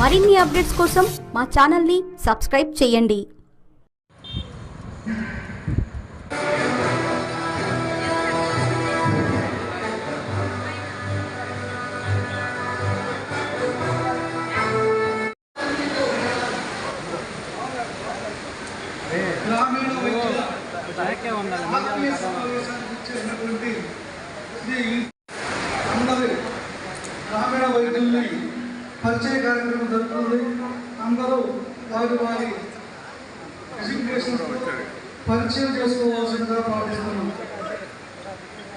మరిన్ని అప్డేట్స్ కోసం మా ఛానల్ని సబ్స్క్రైబ్ చేయండి. గ్రామీణ అందరి గ్రామీణ వైద్యుల్ని పరిచయ కార్యక్రమం జరుగుతుంది. అందరూ వారి వారి ఎడ్యుకేషన్ పరిచయం చేసుకోవాల్సిందిగా భావిస్తున్నాం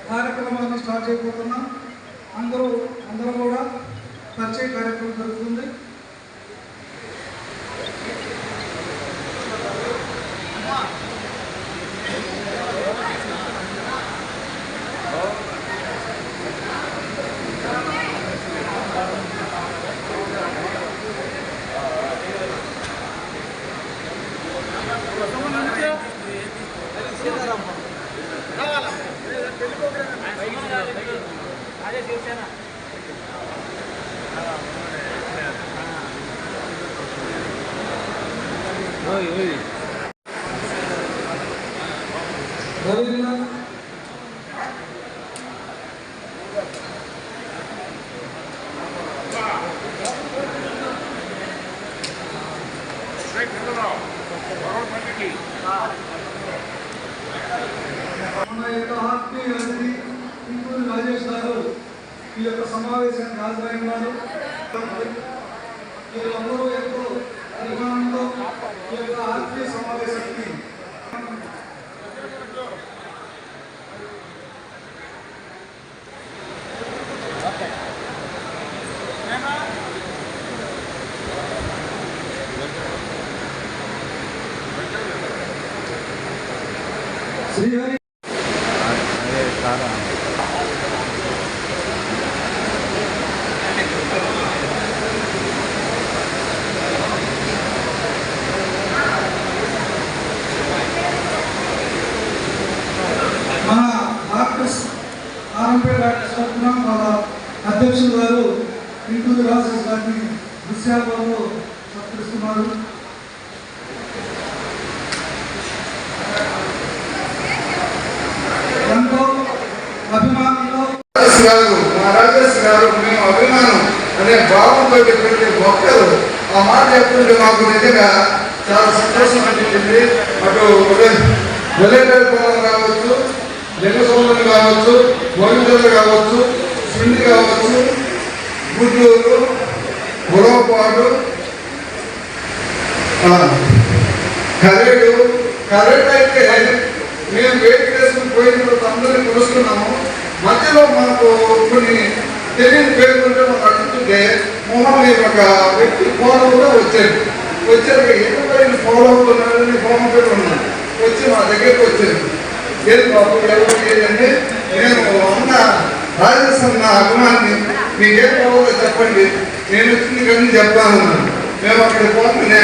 కార్యక్రమాన్ని స్టార్ట్ చేయబోతున్నాం. అందరూ అందరూ కూడా పరిచయ కార్యక్రమం జరుగుతుంది. రవీంద్ర మన యొక్క ఆత్మీయ అతిథి ఇంటూరి రాజేష్ గారు ఈ యొక్క సమావేశానికి హాజరైనారు. వీళ్ళందరూ ఎంతో అభిమానంతో ఈ యొక్క ఆత్మీయ సమావేశానికి శ్రీహరి. మన డాక్టర్స్ ఆర్ఎంపీ డాక్టర్స్ తరఫున మన అధ్యక్షులు గారు ఇంటూరు రాజేష్ గారిని దృశ్యాలలో సత్కరిస్తున్నారు ఎంతో అభిమానంతో గారు మా గారు మేము అభిమానం అనే భావంతో ప్రతి భక్తులు ఆ మాట చెప్తుంటే మాకు నిజంగా చాలా సంతోషం అనిపించింది. అటు వెల్లెటల్ పొలం కావచ్చు లింగసోమని కావచ్చు గోవిందలు కావచ్చు సుండి కావచ్చు గుడ్లూరు గురవపాడు కరేడు. కరేడు అయితే మేము వెయిట్ చేసుకుని పోయిన అందరినీ కొలుస్తున్నాము. మధ్యలో మాకు కొన్ని తెలియని పేరుకుంటే మాకు అడుగుతుంటే మొహం ఒక వ్యక్తి ఫోన్ కూడా వచ్చాడు. వచ్చాక ఎటువంటి ఫాలో అవుతున్నాడని ఫోన్ పేరు ఉన్నాడు. వచ్చి మా దగ్గరికి వచ్చాడు. ఏది బాబు ఎవరు ఏంటంటే నేను అన్న రాజస్థాన్ నా అభిమాన్ని మీకు ఏం కావాలో చెప్పండి. నేను వచ్చింది కానీ చెప్తాను మేము అక్కడ పోతుంటే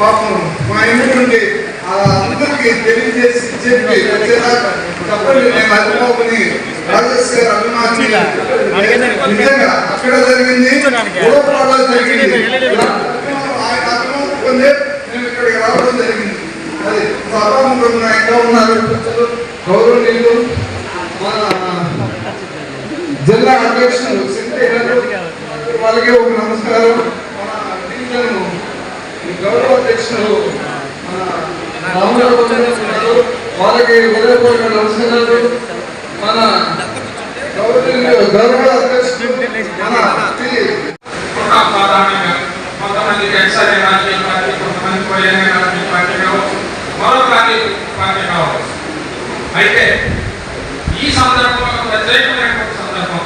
పాపం మా ఇంటి నుండి అందరికీ తెలియజేసి చెప్పి చెప్పండి నేను అభిమాని రాజేష్ గారు అభిమాని నిజంగా అక్కడ జరిగింది. గోపాలలో జరిగింది. మేము ఇక్కడికి రావడం జరిగింది. అది సభాముఖంగా ఇంకా ఉన్నారు. గౌరవనీయులు మన జిల్లా అధ్యక్షులు వాళ్ళకి ఒక నమస్కారం. మన గౌరవ అధ్యక్షులు మన వాళ్ళకి హృదయపూర్వక నమస్కారాలు మన గౌరవ కొంతమంది ఎక్సరే పార్టీ కొంతమంది పార్టీ కావచ్చు మరో పార్టీ కావచ్చు అయితే ఈ సందర్భంలో ప్రత్యేకమైన సందర్భం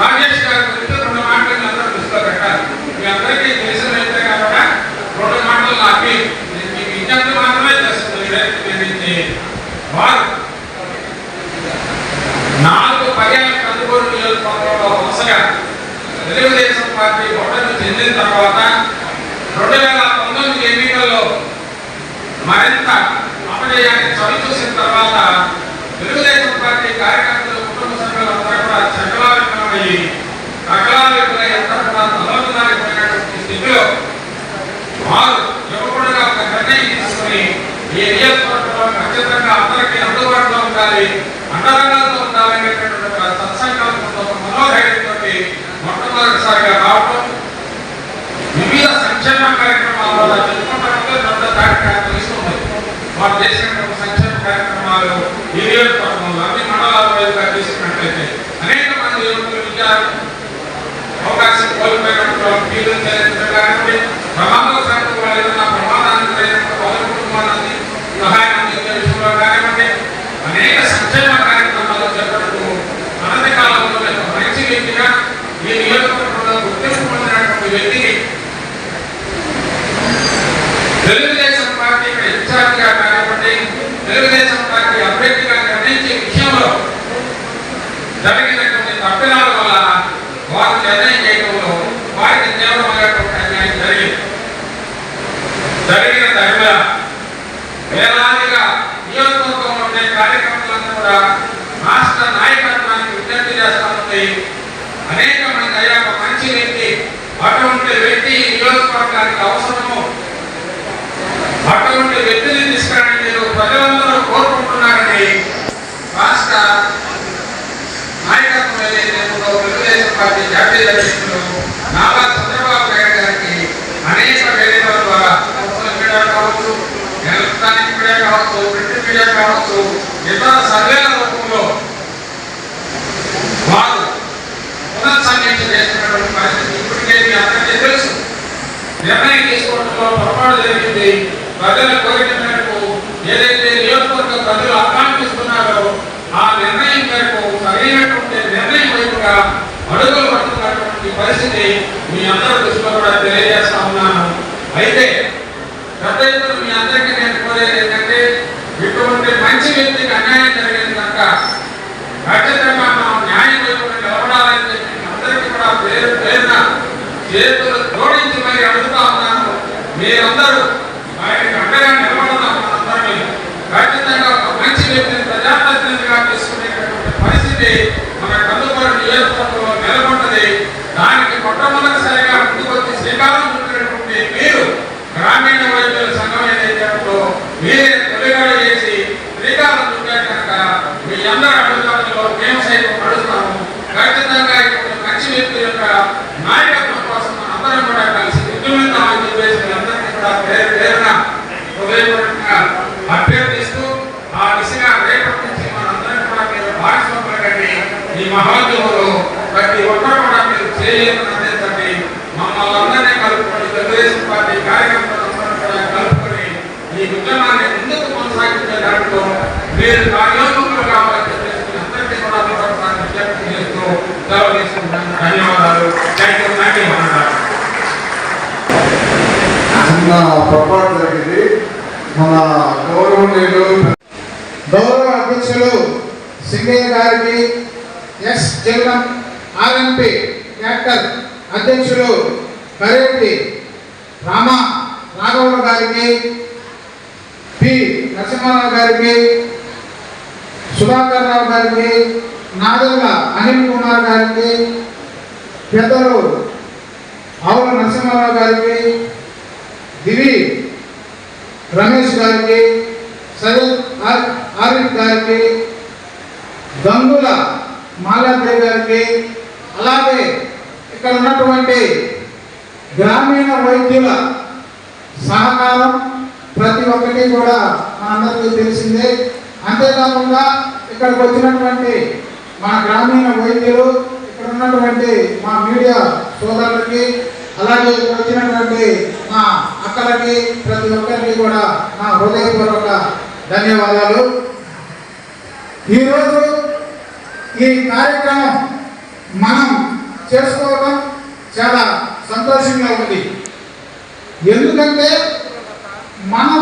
రాజేష్ గారి గురించి రెండు మాటలు మీ అందరూ దృష్టిలో పెట్టాలి మీ అందరికీ తెలిసినైతే కనుక రెండు మాటలు నాకు నేను మీ విజ్ఞప్తి మాత్రమే చేస్తుంది వారు నాలుగు పర్యాయ కందుకూరు నియోజకవర్గంలో వరుసగా తెలుగుదేశం పార్టీ ఓటమి చెందిన తర్వాత రెండు వేల పంతొమ్మిది ఎన్నికల్లో మరింత అపజయాన్ని చవి చూసిన తర్వాత తెలుగుదేశం పార్టీ కార్యకర్తలు కుటుంబ సభ్యులంతా కూడా చకలావికమయ్యి చకలావికలై అంతా కూడా తలవంతులాగిపోయినటువంటి స్థితిలో స్థాయిలో వారు యువకుడుగా ఒక నిర్ణయం తీసుకుని ఈ నియోజకవర్గంలో ఖచ్చితంగా అందరికీ అందుబాటులో ఉండాలి అండరంగంలో ఉండాలనేటటువంటి ఒక సత్సంకల్పంతో ఒక మనోధైర్యంతో మొట్టమొదటిసారిగా రావడం వివిధ సంక్షేమ కార్యక్రమాల వల్ల తెలుసుకుంటే పెద్ద కార్యక్రమం ఇస్తుంది వారు చేసినటువంటి సంక్షేమ కార్యక్రమాలు ఈ నియోజకవర్గంలో అన్ని మండలాల వైపుగా అనేక మంది యువకులు విద్యా అవకాశం కోల్పోయినటువంటి ప్రమాదం చెల్లించడం కానివ్వండి ప్రమాదవశాత్తు వాళ్ళు ఏదైనా ప్రమాదానికి గురైనప్పుడు వాళ్ళ కుటుంబాన్ని సహాయం అందించే విషయంలో కానివ్వండి అనేక సంక్షేమ కార్యక్రమాలు చేపడుతూ అనతి కాలంలో ఒక మంచి వ్యక్తిగా ఈ నియోజకవర్గంలో గుర్తింపు పొందినటువంటి వ్యక్తికి తెలుగుదేశం పార్టీ ఇక్కడ ఇన్ఛార్జిగా కానివ్వండి తెలుగుదేశం పార్టీ అభ్యర్థిగా నిర్ణయించే విషయంలో జరిగినటువంటి తప్పిదాల వల్ల వారు నిర్ణయం చేయడంలో వారికి తీవ్రమైనటువంటి అన్యాయం జరిగింది జరిగిన తగిన వేలాదిగా నియోజకవర్గంలో ఉండే కార్యక్రమాలను కూడా రాష్ట్ర నాయకత్వానికి విజ్ఞప్తి చేస్తామంది అనేక మంది అయ్యా ఒక మంచి వ్యక్తి అటువంటి వ్యక్తి ఈ నియోజకవర్గానికి అవసరము అటువంటి వ్యక్తిని తీసుకురండి మీరు ప్రజలందరూ కోరుకుంటున్నారని రాష్ట్ర నాయకత్వం ఏదైతే ఉందో తెలుగుదేశం పార్టీ జాతీయ అధ్యక్షులు నారా చంద్రబాబు నాయుడు గారికి అనేక వేదికల ద్వారా సోషల్ మీడియా కావచ్చు ఎలక్ట్రానిక్ మీడియా కావచ్చు ప్రింట్ మీడియా కావచ్చు ఇతర సర్వేల రూపంలో వారు పునఃసమీక్ష చేస్తున్నటువంటి పరిస్థితి ఇప్పటికే మీ అందరికీ తెలుసు. నిర్ణయం తీసుకోవడంలో పొరపాటు జరిగింది. ప్రజల కోరిక మేరకు ఏదైతే నియోజకవర్గ ప్రజలు ఆకాంక్షిస్తున్నారో ఆ నిర్ణయం మేరకు సరైనటువంటి నిర్ణయం వైపుగా అడుగులు పడుతున్నటువంటి పరిస్థితి మీ అందరి దృష్టిలో కూడా తెలియజేస్తా ఉన్నాను. అయితే పెద్ద ఎత్తున మీ అందరికీ నేను కోరేది ఏంటంటే ఇటువంటి మంచి వ్యక్తికి అన్యాయం జరిగింది కనుక ఖచ్చితంగా మనం న్యాయం వైపున నిలబడాలని చెప్పి మీ అందరికీ కూడా పేరు పేరున చేతులు జోడించి మరి అడుగుతా ఉన్నాను. మీరందరూ ఆయనకి అండగా నిలబడదాం మనందరం ఖచ్చితంగా ఒక మంచి వ్యక్తిని ప్రజాప్రతినిధిగా తీసుకునేటటువంటి పరిస్థితి మన కందుకూరు నియోజకవర్గంలో నెలకొన్నది దానికి మొట్టమొదటిసారిగా ముందుకు వచ్చి శ్రీకారం చుట్టినటువంటి మీరు గ్రామీణ వైద్యుల సంఘం ఏదైతే ఉందో మీరే తొలిగడ చేసి శ్రీకారం చుట్టారు కనుక మీ అందరి అడుగుదలలో మేము సైతం అడుగుతాము ఖచ్చితంగా ఇటువంటి మంచి వ్యక్తి యొక్క నాయకత్వం కోసం మనందరం కూడా కలిసి ఉద్యమిద్దామని చెప్పేసి మీ అందరికీ కూడా పేరు పేరున హృదయపూర్వకంగా అభ్యర్థిస్తూ ఆ దిశగా రేపటి నుంచి మనందరం కూడా మీరు భాగస్వాములు కండి ఈ మహోద్యమంలో ప్రతి ఒక్కరు కూడా మీరు చేయలేదని అందించండి మమ్మల్ని అందరినీ కలుపుకొని తెలుగుదేశం పార్టీ కార్యకర్తలందరూ కూడా కలుపుకొని ఈ ఉద్యమాన్ని ముందుకు కొనసాగించే దాంట్లో మీరు కార్యోన్ముఖులు కావాలని చెప్పేసి మీ అందరికీ కూడా మరొకసారి విజ్ఞప్తి చేస్తూ సెలవు తీసుకుంటాను ధన్యవాదాలు థ్యాంక్ యూ థ్యాంక్ యూ చిన్న పొరపాటు జరిగింది మన గౌరవనీయులు గౌరవ అధ్యక్షులు సింగయ్య గారికి ఎస్ జగన్ ఆర్ఎంపి యాక్టర్ అధ్యక్షులు కరేటి రామ రాఘవ గారికి పి నరసింహారావు గారికి సుధాకర్ రావు గారికి నాదెల్ల అనిల్ కుమార్ గారికి పెద్దలు ఆవుల నరసింహారావు గారికి దివి రమేష్ గారికి సరే ఆర్- ఆరిఫ్ గారికి గంగుల మాలాదేవి గారికి అలాగే ఇక్కడ ఉన్నటువంటి గ్రామీణ వైద్యుల సహకారం ప్రతి ఒక్కటి కూడా మనందరికీ తెలిసిందే. అంతేకాకుండా ఇక్కడికి వచ్చినటువంటి మా గ్రామీణ వైద్యులు ఇక్కడ ఉన్నటువంటి మా మీడియా సోదరులకి అలాగే ఇక్కడ వచ్చినటువంటి మా అక్కలకి ప్రతి ఒక్కరికి కూడా నా హృదయపూర్వక ధన్యవాదాలు. ఈరోజు ఈ కార్యక్రమం మనం చేసుకోవడం చాలా సంతోషంగా ఉంది. ఎందుకంటే మనం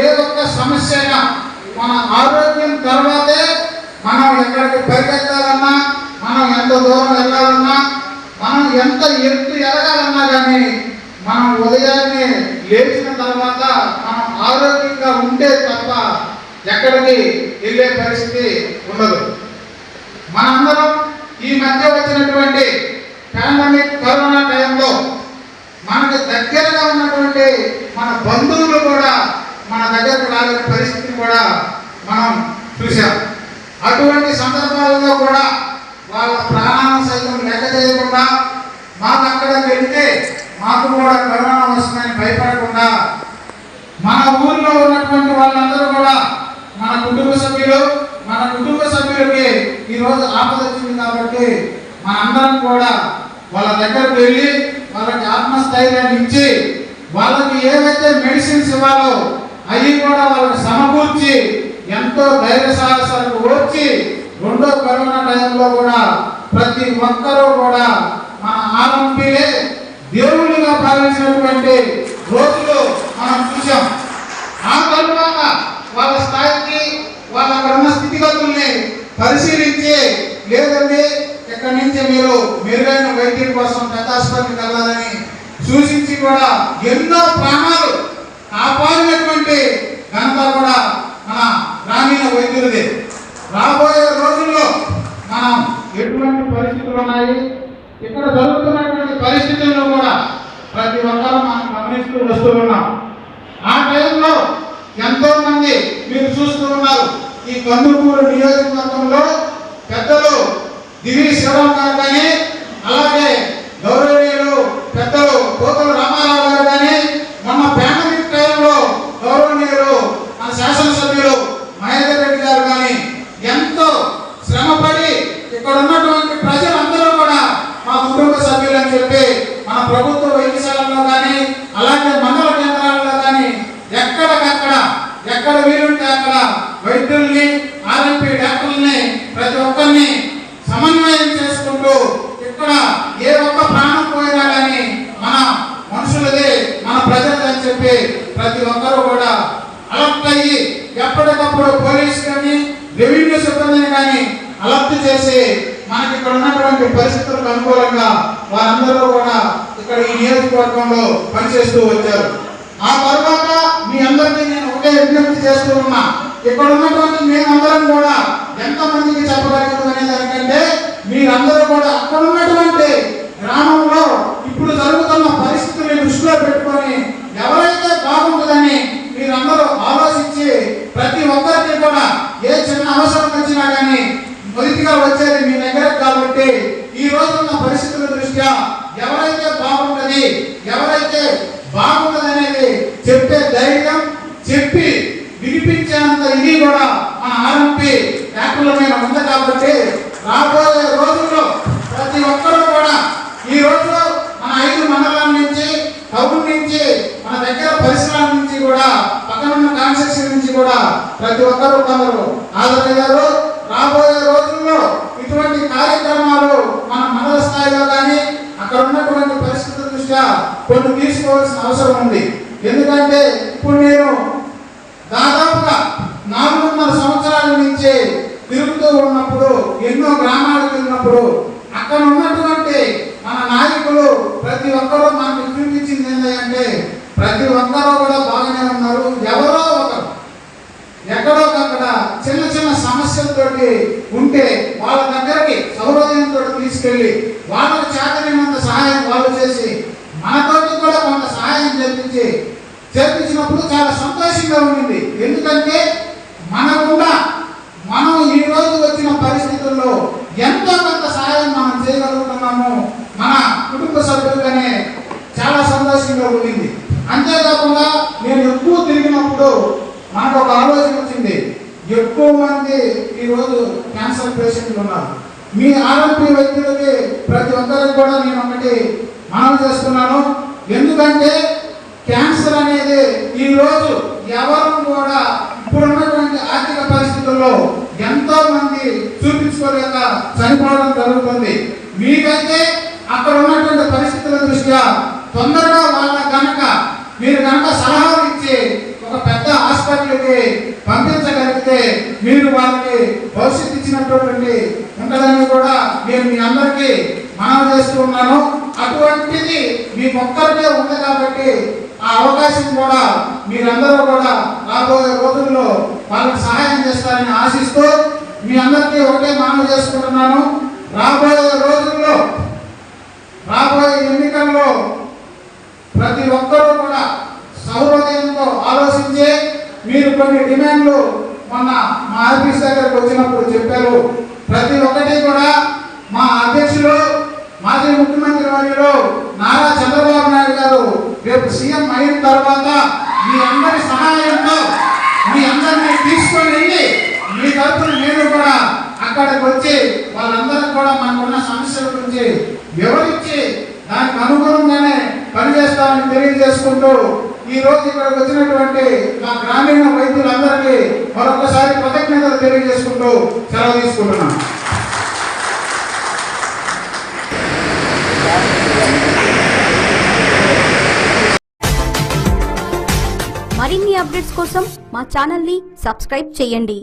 ఏ ఒక్క సమస్య అయినా మన ఆరోగ్యం తర్వాతే మనం ఎక్కడికి పరిగెత్తాలన్నా మనం ఎంత దూరం వెళ్ళాలన్నా మనం ఎంత ఎత్తు ఎదగాలన్నా కానీ మనం ఉదయాన్నే లేచిన తర్వాత మనం ఆరోగ్యంగా ఉంటే తప్ప ఎక్కడికి వెళ్ళే పరిస్థితి ఉండదు. మనందరం ఈ మధ్య వచ్చినటువంటి పాండమిక్ కరోనా టైంలో మనకు మన బంధువులు కూడా మన దగ్గరకు రాలేని పరిస్థితి కూడా మనం చూసాం అటువంటి సందర్భాలలో కూడా వాళ్ళ ప్రాణాలను సైతం లెక్క చేయకుండా మాకు అక్కడ వెళ్తే మాకు కూడా కరోనా వస్తుందని భయపడకుండా మన ఊర్లో ఉన్నటువంటి వాళ్ళందరూ కూడా మన కుటుంబ సభ్యులు మన కుటుంబ సభ్యులకి ఈరోజు ఆపద వచ్చింది కాబట్టి మనందరం కూడా వాళ్ళ దగ్గరకు వెళ్ళి వాళ్ళకి ఆత్మస్థైర్యాన్ని ఇచ్చి వాళ్ళకి ఏవైతే మెడిసిన్స్ ఇవ్వాలో అవి కూడా వాళ్ళకి సమకూర్చి ఎంతో ధైర్య సాహసాలకు వచ్చి రెండో కరోనా టైంలో కూడా ప్రతి ఒక్కరూ కూడా మన ఆరంభిలే దేవుళ్ళుగా భావించినటువంటి రోజులు మనం చూసాం ఆ తరువాత వాళ్ళ స్థాయికి వాళ్ళ అక్కడ ఉన్న స్థితిగతుల్ని పరిశీలించి లేదంటే ఇక్కడి నుంచి మీరు మెరుగైన వైద్యం కోసం పెద్దాసుపత్రికి వెళ్ళాలని సూచించి కూడా ఎన్నో ప్రాణాలు కాపాడినటువంటి ఘనత కూడా మన గ్రామీణ వైద్యులదే. రాబోయే రోజుల్లో మనం ఎటువంటి పరిస్థితులు ఉన్నాయి? ఇక్కడ జరుగుతున్నటువంటి పరిస్థితుల్లో కూడా ప్రతి ఒక్కరూ మనం గమనిస్తూ వస్తూ ఉన్నాం. ఆ టైంలో ఎంతో మంది మీరు చూస్తూ ఉన్నారు. ఈ కందుకూరు నియోజకవర్గంలో పెద్దలు దివి శివరాం గారు కానీ అలాగే గౌరవనీయులు పెద్దలు కోతల రామారావు గారు కానీ మొన్న పాండమిక్ టైంలో గౌరవనీయులు మన శాసనసభ్యులు మహేందర్ రెడ్డి గారు కానీ ఎంతో శ్రమపడి ఇక్కడ ఉన్నటువంటి ప్రజలందరూ కూడా మా కుటుంబ సభ్యులు అని చెప్పి మన ప్రభుత్వ వైద్యశాలలో కానీ అలాగే మండల కేంద్రాల్లో కానీ ఎక్కడికక్కడ ఎక్కడ వీలుంటే అక్కడ వైద్యుల్ని ఆర్ఎంపీ డాక్టర్లని ప్రతి ఒక్కరిని సమన్వయం చేసుకుంటూ ఇక్కడ ఏ ఒక్క ప్రాణం పోయినా కానీ మన మనుషులది మన ప్రజలది అని చెప్పి ప్రతి ఒక్కరూ కూడా అలర్ట్ అయ్యి ఎప్పటికప్పుడు పోలీస్ కానీ రెవెన్యూ సిబ్బందిని కానీ అలర్ట్ చేసి మనకి ఇక్కడ ఉన్నటువంటి పరిస్థితులకు అనుకూలంగా వారందరూ కూడా ఇక్కడ ఈ నియోజకవర్గంలో పనిచేస్తూ వచ్చారు. ఆ తర్వాత మీ అందరికీ నేను ఒకే విజ్ఞప్తి చేస్తూ ఉన్నా ఇక్కడ ఉన్నటువంటి మేమందరం కూడా ఎంతమందికి చెప్పగలదు అనే దానికంటే మీరందరూ కూడా అక్కడ ఉన్నటువంటి గ్రామంలో ఇప్పుడు జరుగుతున్న పరిస్థితుల్ని దృష్టిలో పెట్టుకొని ఎవరైతే బాగుంటుందని మీరందరూ ఆలోచించి ప్రతి ఒక్కరికి కూడా ఏ చిన్న అవసరం వచ్చినా కానీ మొదటిగా వచ్చేది మీ దగ్గర కాబట్టి ఈ రోజు ఉన్న పరిస్థితుల దృష్ట్యా ఎవరైతే బాగుంటది ఎవరైతే బాగుంటది అనేది చెప్పే ధైర్యం చెప్పి వినిపించేంత ఇది కూడా మన ఆర్ఎంపీ డాక్టర్ల మీద ఉంది కాబట్టి రాబోయే రోజుల్లో ప్రతి ఒక్కరూ కూడా ఈ రోజు మన ఐదు మండలాల నుంచి టౌన్ నుంచి మన దగ్గర పరిసరాల నుంచి కూడా పక్కన ఉన్న కాన్స్టిట్యూషన్ నుంచి కూడా ప్రతి ఒక్కరూ కొందరు హాజరయ్యారు రాబోయే రోజుల్లో ఇటువంటి కార్యక్రమాలు మన మండల స్థాయిలో కానీ అక్కడ ఉన్నటువంటి పరిస్థితుల దృష్ట్యా కొన్ని తీసుకోవాల్సిన అవసరం ఉంది ఎందుకంటే ఇప్పుడు నేను దాదాపుగా నాలుగున్నర సంవత్సరాల నుంచి తిరుగుతూ ఉన్నప్పుడు ఎన్నో గ్రామాలకు వెళ్ళినప్పుడు అక్కడ ఉన్నటువంటి మన నాయకులు ప్రతి ఒక్కరూ మనకు చూపించింది ఏంటంటే ప్రతి ఒక్కరూ కూడా బాగానే ఉన్నారు. ఎవరో ఒకరు ఎక్కడో అక్కడ చిన్న చిన్న సమస్యలతోటి ఉంటే వాళ్ళ దగ్గరికి సౌరోదయంతో తీసుకెళ్ళి వాళ్ళకు చేతనైనంత సహాయం వాళ్ళు చేసి మనతోటి కూడా కొంత సహాయం చేపించి చేపించినప్పుడు చాలా సంతోషంగా ఉండింది. ఎందుకంటే మనకుండా మనం ఈ రోజు వచ్చిన పరిస్థితుల్లో ఎంతో కొంత సహాయం మనం చేయగలుగుతున్నాము మన కుటుంబ సభ్యులుగానే చాలా సంతోషంగా ఉండింది అంతేకాకుండా నేను ఎక్కువ తిరిగినప్పుడు నాకు ఒక ఆలోచన వచ్చింది ఎక్కువ మంది ఈరోజు క్యాన్సర్ పేషెంట్లు ఉన్నారు మీ ఆరోగ్య వైద్యులకి ప్రతి ఒక్కరికి కూడా నేను ఒకటి మనవి చేస్తున్నాను. ఎందుకంటే క్యాన్సర్ అనేది ఈరోజు ఎవరు కూడా ఇప్పుడున్నటువంటి ఆర్థిక పరిస్థితుల్లో ఎంతో మంది చూపించుకోలేక చనిపోవడం జరుగుతుంది. మీకైతే అక్కడ ఉన్నటువంటి పరిస్థితుల దృష్ట్యా తొందరగా వాళ్ళ కనుక మీరు కనుక సలహాలు ఇచ్చి ఒక పెద్ద హాస్పిటల్కి పంపించగలిగితే మీరు వాళ్ళకి భవిష్యత్తు ఇచ్చినటువంటి ఉండదని కూడా నేను మీ అందరికీ మనవి చేస్తూ ఉన్నాను. అటువంటిది మీ ఒక్కరికే ఉంది కాబట్టి ఆ అవకాశం కూడా మీరందరూ కూడా రాబోయే రోజుల్లో వాళ్ళకి సహాయం చేస్తారని ఆశిస్తూ మీ అందరికీ ఒకటే మనవి చేసుకుంటున్నాను. రాబోయే రోజుల్లో రాబోయే ఎన్నికల్లో ప్రతి ఒక్కరూ కూడా మీరు కొన్ని డిమాండ్లు మొన్న ఆఫీస్ దగ్గరకు వచ్చినప్పుడు చెప్పారు ప్రతి ఒక్కటి కూడా మా అధ్యక్షులు మాజీ ముఖ్యమంత్రి వర్యులు నారా చంద్రబాబు నాయుడు గారు రేపు సీఎం అయిన తర్వాత మీ అందరి సహాయంతో మీ అందరినీ తీసుకొని వెళ్ళి మీ తరఫున నేను కూడా అక్కడికి వచ్చి వాళ్ళందరికీ కూడా మనకున్న సమస్యల గురించి వివరించి దానికి అనుగుణంగానే పనిచేస్తామని తెలియజేసుకుంటూ ఈ రోజు ఇక్కడికి వచ్చినటువంటి మా గ్రామీణ వైద్యులందరికీ మరొకసారి కృతజ్ఞతలు తెలియజేసుకుంటూ సెలవు తీసుకుంటున్నాను. మరిన్ని అప్డేట్స్ కోసం మా ఛానల్ని సబ్స్క్రైబ్ చేయండి.